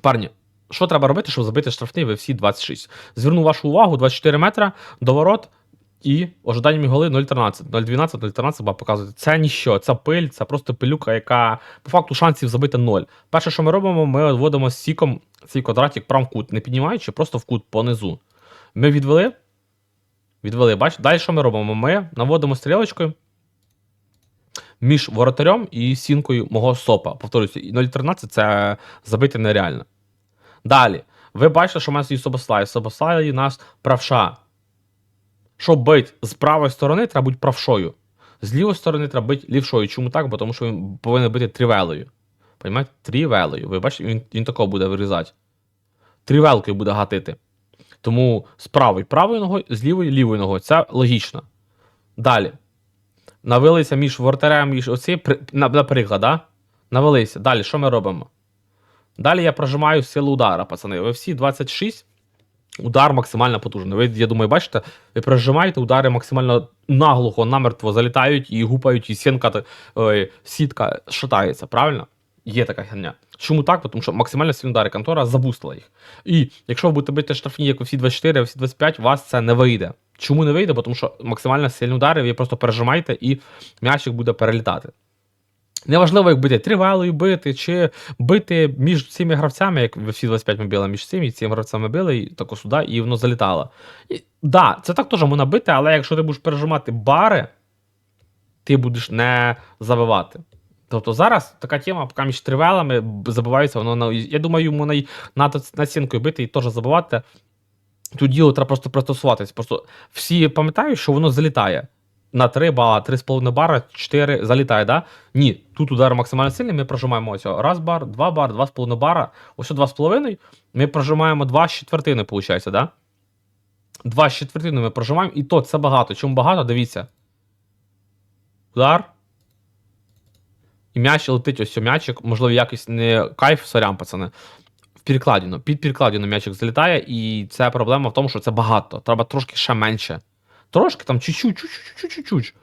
Парні, що треба робити, щоб забити штрафний в FC 26? Зверну вашу увагу: 24 метра до ворот і ожиданнями голи 0,13. 0,12, 0,13 ба показує. Це ніщо, це пиль, це просто пилюка, яка по факту шансів забити 0. Перше, що ми робимо, ми вводимо сіком цей квадратик прям в кут, не піднімаючи, просто в кут понизу. Ми відвели. Відвели, бачите? Далі що ми робимо? Ми наводимо стрілочкою між воротарем і сінкою мого сопа. Повторюся, і 0,13 це забити нереально. Далі. Ви бачите, що у нас є Собослай. Собослай у нас правша. Щоб бити з правої сторони, треба бути правшою. З лівої сторони треба бити лівшою. Чому так? Бо тому що він повинен бити трівелою. Понимаєте? Трівелою. Ви бачите, він, він такого буде вирізати. Трівелкою буде гатити. Тому з правої правою ногою, з лівої лівою ногою. Це логічно. Далі. Навелися між воротарем і оці, наприклад, да? Навелися. Далі, що ми робимо? Далі я прожимаю силу удара, пацани. Ви всі 26. Удар максимально потужний. Ви, я думаю, бачите, ви прожимаєте, удари максимально наглухо, намертво залітають і гупають, і сінка, ой, сітка шатається, правильно? Є така херня. Чому так? Тому що максимально сильні удари контора забустила їх. І якщо ви будете бити штрафні, як у всі 24, у всі 25, у вас це не вийде. Чому не вийде? Тому що максимально сильні удари, ви просто пережимаєте і м'ячик буде перелітати. Неважливо, як бити тривалою бити, чи бити між цими гравцями, як всі 25 ми били між цими, і цими гравцями били, і тако сюди, і воно залітало. І, да, це так теж можна бити, але якщо ти будеш пережимати бари, ти будеш не забивати. Тобто зараз така тема, поки між тривелами забивається, воно. Я думаю, йому на, на, на стінкою бити і теж забивати. Тут діло треба просто пристосуватись. Просто всі пам'ятають, що воно залітає. На 3 бара, 3,5 бара, 4 залітає, да? Ні, тут удар максимально сильний, ми прожимаємо ось раз бар, 2 бар, 2,5 бара, ось 2,5. Ми прожимаємо 2 з четвертини, виходить, да? 2 з четвертини ми прожимаємо, і то це багато. Чому багато? Дивіться. Удар. І м'яч летить ось м'ячик, можливо, якось не кайф, сорян, пацани. В перекладину. Під перекладину м'ячик залітає, і це проблема в тому, що це багато. Треба трошки ще менше. Трошки там чуть-чуть, чуть-чуть, чуть-чуть.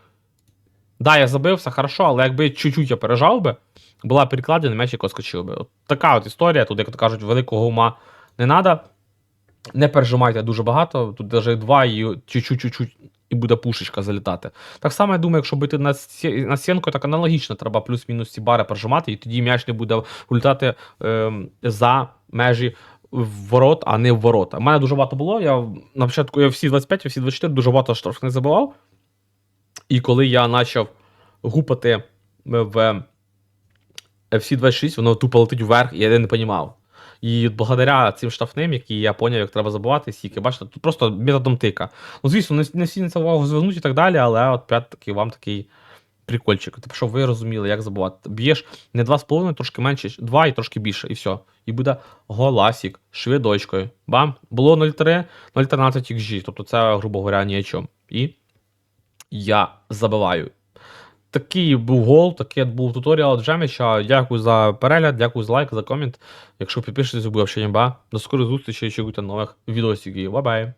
Да, я забився, хорошо, але якби чуть-чуть я пережав би, була перекладина, м'ячик оскочив би. От така от історія, тут, як то кажуть, великого ума не треба. Не пережимайте дуже багато, тут навіть два і чуть-чуть, і буде пушечка залітати. Так само, я думаю, якщо бити на, на стінку, так аналогічно, треба плюс-мінус ці бари прожимати, і тоді м'яч не буде влітати ем, за межі ворот, а не в ворота. У мене дуже багато було. Я на початку я всі 25, всі 24 дуже багато штрафних забивав. І коли я почав гупати в FC26, воно тупо летить вверх, і я не розумів. І благодаря цим штрафним, які я поняв, як треба забивати, стільки, бачите, тут просто методом тика. Ну, звісно, не, не всі на це увагу звернуть і так далі, але от п'ять такий вам такий прикольчик. Тобто, щоб ви розуміли, як забивати. Б'єш не 2,5, трошки менше, 2 і трошки більше, і все. І буде голасік швидочкою. Бам! Було 0,3, 0,13 XG, тобто це, грубо говоря, ні о чому. І я забиваю. Такий був гол, такий був туторіал Джеміча. Дякую за перегляд, дякую за лайк, за комент. Якщо підпишетесь, буде взагалі ніба. До скорої зустрічі чекуйте ще нових відосиків. Бай-бай!